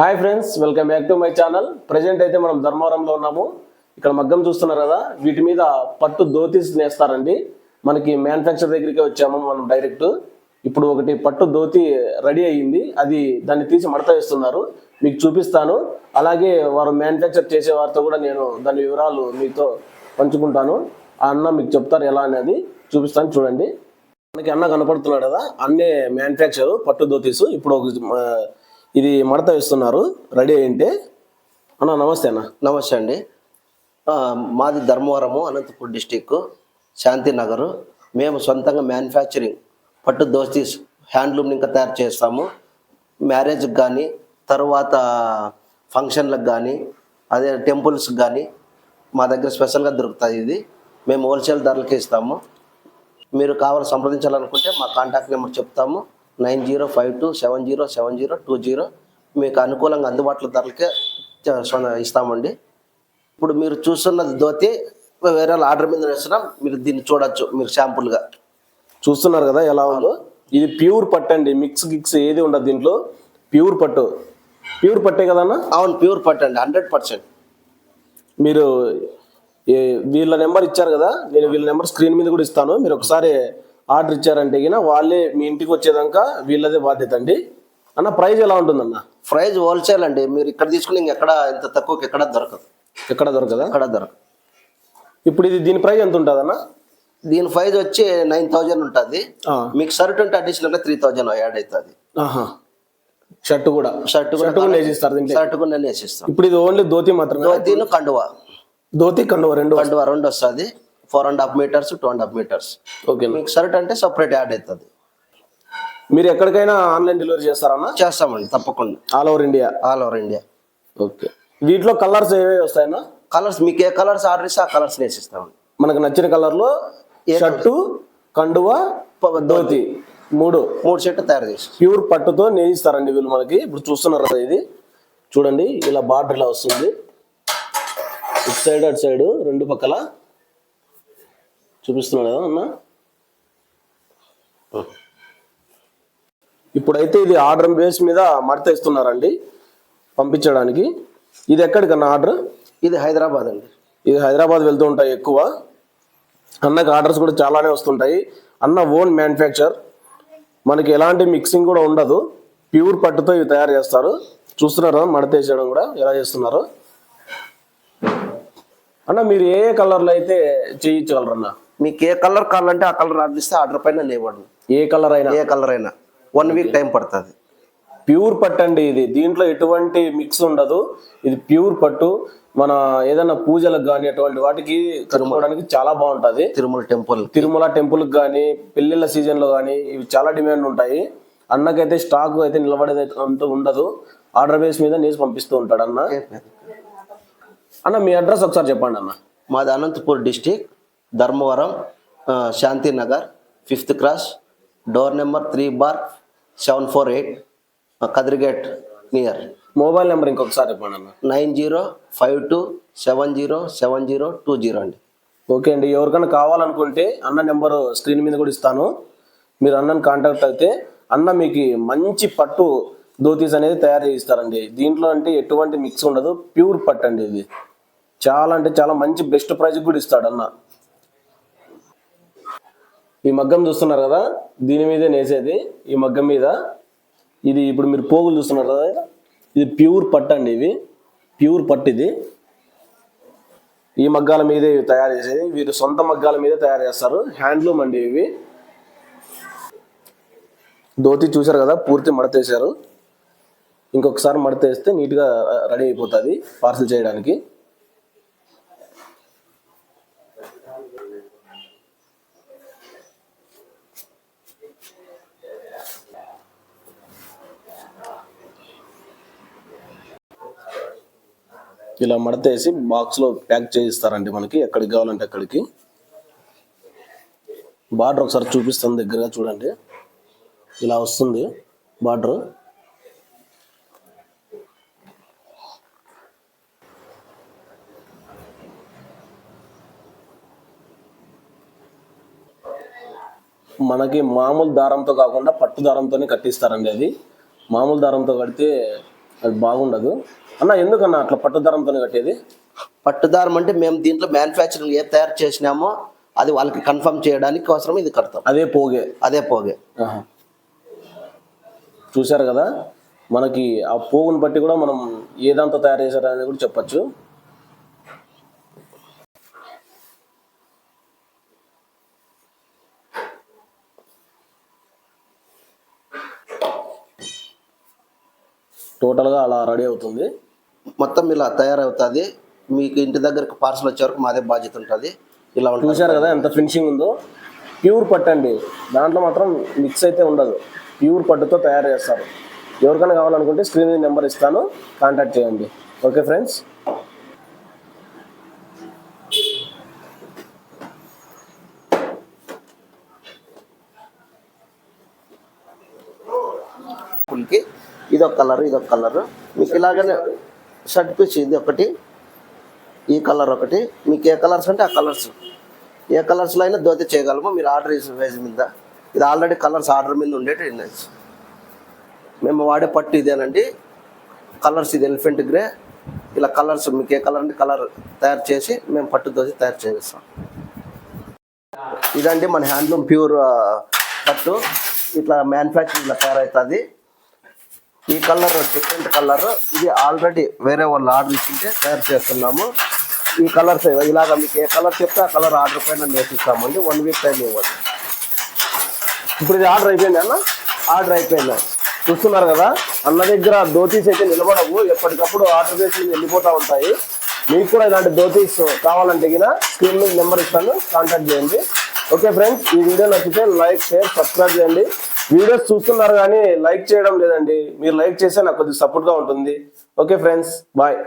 Hi friends welcome back to my channel. Present అయితే మనం ధర్మవరంలో ఉన్నాము. ఇక్కడ మగ్గం చూస్తున్నారు కదా వీటి మీద పట్టు ధోతీస్ నేస్తారండి. మనకి మ్యానుఫ్యాక్చర్ దగ్గరికి వచ్చాము మనం డైరెక్ట్. ఇప్పుడు ఒకటి పట్టు ధోతి రెడీ అయ్యింది. అది దాన్ని తీసి మడత వేస్తున్నారు. మీకు చూపిస్తాను. అలాగే వారు మ్యానుఫ్యాక్చర్ చేసే వారితో కూడా నేను దాని వివరాలు మీతో పంచుకుంటాను. ఆ అన్న మీకు చెప్తారు ఎలా అనేది. చూపిస్తాను చూడండి. మనకి అన్న కనపడుతున్నాడు కదా అన్నే మ్యానుఫ్యాక్చర్ పట్టు ధోతీస్. ఇప్పుడు ఒక ఇది మడత వేస్తున్నారు. రెడీ అయింటే అన్న నమస్తే అన్న. నమస్తే అండి. మాది ధర్మవరము అనంతపూర్ డిస్టిక్ శాంతినగరు మేము సొంతంగా మ్యానుఫ్యాక్చరింగ్ పట్టు దోస్తీస్ హ్యాండ్లూమ్ని ఇంకా తయారు చేస్తాము. మ్యారేజ్కి కానీ తర్వాత ఫంక్షన్లకు కానీ అదే టెంపుల్స్కి కానీ మా దగ్గర స్పెషల్గా దొరుకుతుంది ఇది. మేము హోల్సేల్ ధరలకి ఇస్తాము. మీరు కావాలి సంప్రదించాలనుకుంటే మా కాంటాక్ట్ నెంబర్ చెప్తాము. Nine zero five two seven zero seven zero two zero మీకు అనుకూలంగా అందుబాటులో ధరలకే ఇస్తామండి. ఇప్పుడు మీరు చూస్తున్నది ధోతి వేరే వాళ్ళ ఆర్డర్ మీద వేస్తున్నాం మీరు దీన్ని చూడొచ్చు మీరు శాంపుల్గా. చూస్తున్నారు కదా ఎలా ఉందో? ఇది ప్యూర్ పట్టు అండి మిక్స్ గిక్స్ ఏది ఉండదు దీంట్లో. ప్యూర్ పట్టు. ప్యూర్ పట్టే కదన్నా? అవును ప్యూర్ పట్టండి హండ్రెడ్ పర్సెంట్. మీరు వీళ్ళ నెంబర్ ఇచ్చారు కదా నేను వీళ్ళ నెంబర్ స్క్రీన్ మీద కూడా ఇస్తాను. మీరు ఒకసారి ఆర్డర్ ఇచ్చారంటే గిన వాళ్ళే మీ ఇంటికి వచ్చేదాకా వీళ్ళదే బాధ్యత అండి. అన్న ప్రైస్ ఎలా ఉంటుందన్న? ప్రైస్ హోల్సేల్ అండి. మీరు ఇక్కడ తీసుకుని ఇంకెక్కడ ఇంత తక్కువకి ఎక్కడ దొరకదు. ఎక్కడ దొరకదా? ఎక్కడ దొరకదు. ఇప్పుడు ఇది దీని ప్రైస్ ఎంత ఉంటుందన్న? దీని ప్రైస్ వచ్చి నైన్ థౌజండ్ ఉంటుంది. మీకు షర్ట్ ఉంటే అడిషనల్గా త్రీ థౌజండ్ యాడ్ అవుతుంది షర్ట్ కూడా. షర్ట్ షర్ట్ కూడా వేసిస్తారు షర్ట్ కూడా వేసిస్తాం ఇప్పుడు ఇది ఓన్లీ ధోతి మాత్రమే? దీని కండువా. ధోతి కండువ రెండు కండువా రెండు వస్తుంది. Four and half meters two and half meters. Okay మీకు షర్ట్ అంటే సపరేట్ యాడ్ అవుతుంది. మీరు ఎక్కడికైనా ఆన్లైన్ డెలివరీ చేస్తారన్న? చేస్తామండి తప్పకుండా. All over India all over India okay. వీటిలో కలర్స్ ఏవేవి వస్తాయన్నా? కలర్స్ మీకు ఏ కలర్స్ ఆర్డర్ ఇస్తే ఆ కలర్స్ వేసిస్తామండి మనకు నచ్చిన కలర్? లో షర్టు కండువ ధోతి. మూడు. మూడు సెట్ తయారు చేసి ప్యూర్ పట్టుతో నేయిస్తారండి వీళ్ళు మనకి. ఇప్పుడు చూస్తున్నారు కదా ఇది. చూడండి ఇలా బార్డర్ ఇలా వస్తుంది. ఇటు సైడ్ అటు సైడ్ రెండు పక్కల. చూపిస్తున్నాడు కదా అన్న? ఇప్పుడైతే ఇది ఆర్డర్ బేస్ మీద మడత ఇస్తున్నారండి పంపించడానికి. ఇది ఎక్కడికన్నా ఆర్డర్? ఇది హైదరాబాద్ అండి. ఇది హైదరాబాద్ వెళ్తూ ఉంటాయి ఎక్కువ. అన్నకి ఆర్డర్స్ కూడా చాలానే వస్తుంటాయి. అన్న ఓన్ మ్యానుఫ్యాక్చర్. మనకి ఎలాంటి మిక్సింగ్ కూడా ఉండదు. ప్యూర్ పట్టుతో ఇవి తయారు చేస్తారు. చూస్తున్నారు? మడతేసేయడం కూడా ఎలా చేస్తున్నారు? అన్న మీరు ఏ ఏ కలర్లో అయితే చేయించగలరు అన్న మీకు ఏ కలర్ కావాలంటే ఆ కలర్ ఆర్డర్ ఇస్తే ఆర్డర్ పైన లేవండి. ఏ కలర్ అయినా? ఏ కలర్ అయినా. వన్ వీక్ టైం పడుతుంది. ప్యూర్ పట్టు అండి ఇది. దీంట్లో ఎటువంటి మిక్స్ ఉండదు. ఇది ప్యూర్ పట్టు. మన ఏదైనా పూజలకు కానీ అటువంటి వాటికి కట్టుకోవడానికి చాలా బాగుంటది. తిరుమల టెంపుల్ తిరుమల టెంపుల్ కానీ పెళ్ళిళ్ళ సీజన్లో కానీ ఇవి చాలా డిమాండ్ ఉంటాయి. అన్నకైతే స్టాక్ అయితే నిలబడేది అంటూ ఉండదు. ఆర్డర్ బేస్ మీద నేసి పంపిస్తూ ఉంటాడు అన్న. అన్న మీ అడ్రస్ ఒకసారి చెప్పండి అన్న. మాది అనంతపూర్ డిస్టిక్ ధర్మవరం ఆ, Shantinagar fifth cross door number three bar seven four eight Kadiri gate near. Mobile number ఇంకొకసారి చెప్పండి అన్న nine zero five two seven zero seven zero two zero అండి. ఓకే అండి ఎవరికైనా కావాలనుకుంటే అన్న నెంబర్ స్క్రీన్ మీద కూడా ఇస్తాను. మీరు అన్నని కాంటాక్ట్ అయితే అన్న మీకు మంచి పట్టు ధోతీస్ అనేది తయారు చేయిస్తారండి. దీంట్లో అంటే ఎటువంటి మిక్స్ ఉండదు ప్యూర్ పట్టు అండి ఇది. చాలా అంటే చాలా మంచి బెస్ట్ ప్రైజ్ కూడా ఇస్తాడు అన్న. ఈ మగ్గం చూస్తున్నారు కదా? దీని మీదే నేసేది. ఈ మగ్గం మీద ఇది ఇప్పుడు మీరు పోగులు చూస్తున్నారు కదా? ఇది ప్యూర్ పట్టు అండి ఇవి ప్యూర్ పట్టు ఇది. ఈ మగ్గాల మీదే ఇవి తయారు చేసేది. వీరు సొంత మగ్గాల మీదే తయారు చేస్తారు. హ్యాండ్లూమ్ అండి ఇవి. ధోతి చూశారు కదా? పూర్తి మడతేశారు ఇంకొకసారి మడతేస్తే నీట్గా రెడీ అయిపోతుంది పార్సిల్ చేయడానికి. ఇలా మడతేసి బాక్స్లో ప్యాక్ చేయిస్తారండి మనకి. ఎక్కడికి కావాలంటే అక్కడికి. బార్డర్ ఒకసారి చూపిస్తాను దగ్గరగా చూడండి. ఇలా వస్తుంది బార్డర్ మనకి మామూలు దారంతో కాకుండా పట్టు దారంతోనే కట్టిస్తారండి అది. మామూలు దారంతో కడితే అది బాగుండదు. అన్న ఎందుకన్నా అట్లా పట్టుదారంతో కట్టేది? పట్టుదారం అంటే మేము దీంట్లో మ్యానుఫ్యాక్చరింగ్ ఏ తయారు చేసినామో అది వాళ్ళకి కన్ఫర్మ్ చేయడానికి అవసరం ఇది కడతాం. అదే పోగే. అదే పోగే. చూశారు కదా? మనకి ఆ పోగుని బట్టి కూడా మనం ఏదంతా తయారు చేశారు అనేది కూడా చెప్పచ్చు. టోటల్గా అలా రెడీ అవుతుంది. మొత్తం ఇలా తయారవుతుంది. మీకు ఇంటి దగ్గరకు పార్సల్ వచ్చే వరకు మాదే బాధ్యత ఉంటుంది. ఇలా చూశారు కదా ఎంత ఫినిషింగ్ ఉందో? ప్యూర్ పట్టు అండి. దాంట్లో మాత్రం మిక్స్ అయితే ఉండదు. ప్యూర్ పట్టుతో తయారు చేస్తారు. ఎవరికైనా కావాలనుకుంటే స్క్రీన్ మీద నెంబర్ ఇస్తాను. కాంటాక్ట్ చేయండి. Okay friends? ఇదొక కలర్ ఇదొక కలర్. మీకు ఇలాగనే షర్ట్ పీస్ ఇది ఒకటి ఈ కలర్ ఒకటి. మీకు ఏ కలర్స్ అంటే ఆ కలర్స్. ఏ కలర్స్లో అయినా దోతి చేయగలము. మీరు ఆర్డర్ వేసి వేసి మీద. ఇది ఆల్రెడీ కలర్స్ ఆర్డర్ మీద ఉండేటి ఉన్నాయి. మేము వాడే పట్టు ఇదేనండి. కలర్స్ ఇది ఎలిఫెంట్ గ్రే. ఇలా కలర్స్ మీకు ఏ కలర్ అంటే కలర్ తయారు చేసి మేము పట్టు దోసి తయారు చేస్తాం ఇదండి మన హ్యాండ్లూమ్ ప్యూర్ పట్టు. ఇట్లా మ్యానుఫ్యాక్చరింగ్ తయారవుతుంది. ఈ కలర్ డిఫరెంట్ కలర్. ఇది ఆల్రెడీ వేరే వాళ్ళు ఆర్డర్ ఇచ్చింటే తయారు చేస్తున్నాము. ఈ కలర్స్ ఇలాగ మీకు ఏ కలర్ చెప్తే ఆ కలర్ ఆర్డర్ పైన నేర్పిస్తామండి వన్ వీక్ టైం ఇవ్వండి. ఇప్పుడు ఇది ఆర్డర్ అయిపోయింది అన్న? ఆర్డర్ అయిపోయింది? చూస్తున్నారు కదా? అన్న దగ్గర ధోతీస్ అయితే నిలబడవు. ఎప్పటికప్పుడు ఆర్డర్ చేసి వెళ్ళిపోతూ ఉంటాయి. మీకు కూడా ఇలాంటి ధోతీస్ కావాలంటే కింద స్క్రీన్ మీద నెంబర్ ఇస్తాను. కాంటాక్ట్ చేయండి. ఓకే ఫ్రెండ్స్ ఈ వీడియో నచ్చితే లైక్ షేర్ సబ్స్క్రైబ్ చేయండి. వీడియోస్ చూస్తున్నారు కానీ లైక్ చేయడం లేదండి. మీరు లైక్ చేస్తే నాకు కొద్దిగా సపోర్ట్గా ఉంటుంది. Okay friends bye.